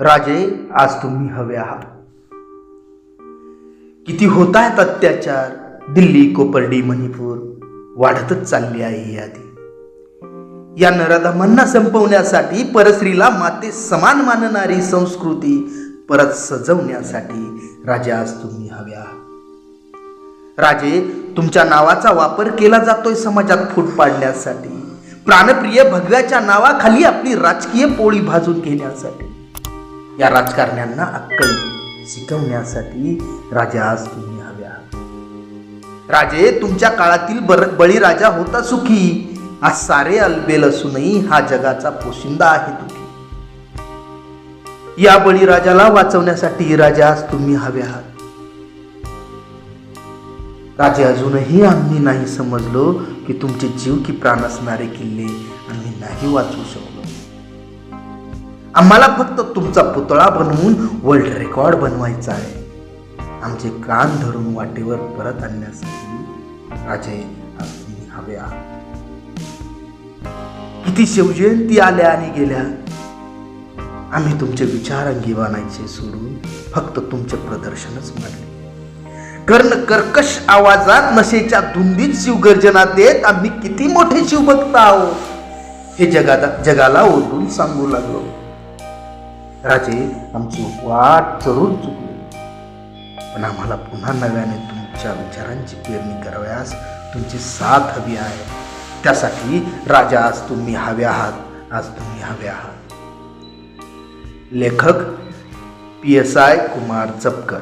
राजे आज तुम्ही हवे आहात. किती होत आहेत अत्याचार? दिल्ली कोपर्डी मणिपूर वाढतच चालली आहे ही यादी. या नराधमांना संपवण्यासाठी परस्त्रीला माते समान मानणारी संस्कृती परत सजवण्यासाठी राजे आज तुम्ही हवे आहात. राजे तुमच्या नावाचा वापर केला जातोय समाजात फूट पाडण्यासाठी. प्राणप्रिय भगव्याच्या नावाखाली आपली राजकीय पोळी भाजून घेण्यासाठी. या राजकारण्यांना अक्कल शिकवण्यासाठी राजा आज तुम्ही हव्या. आहात राजे तुमच्या काळातील बर बळीराजा होता सुखी. आज सारे अलबेल असूनही हा जगाचा पोशिंदा आहे दुखी. या बळीराजाला वाचवण्यासाठी राजा आज तुम्ही हवे आहात. राजे अजूनही आम्ही नाही समजलो की तुमचे जीव की प्राण असणारे किल्ले आम्ही नाही वाचवू शकलो. आम्हाला फक्त तुमचा पुतळा बनवून वर्ल्ड रेकॉर्ड बनवायचा आहे. आमचे कान धरून वाटेवर परत आणण्यासाठी राजे आज हवे किती शिवजयंती आल्या आणि गेल्या. आम्ही तुमचे विचार अंगी आणायचे सोडून फक्त तुमचे प्रदर्शनच मांडले. कर्ण कर्कश आवाजात नशेच्या धुंदीत शिवगर्जना देत आम्ही किती मोठे शिवभक्त आहोत. हे जगाला जगाला ओरडून सांगू लागलो. राजे आमची वाट जरूर चुकली. पण आम्हाला पुन्हा नव्याने तुमच्या विचारांची पेरणी करावयास तुमची साथ हवी आहे. त्यासाठी राजा आज तुम्ही हवे आहात. आज तुम्ही हवे आहात. लेखक P S I Kumar Japkar.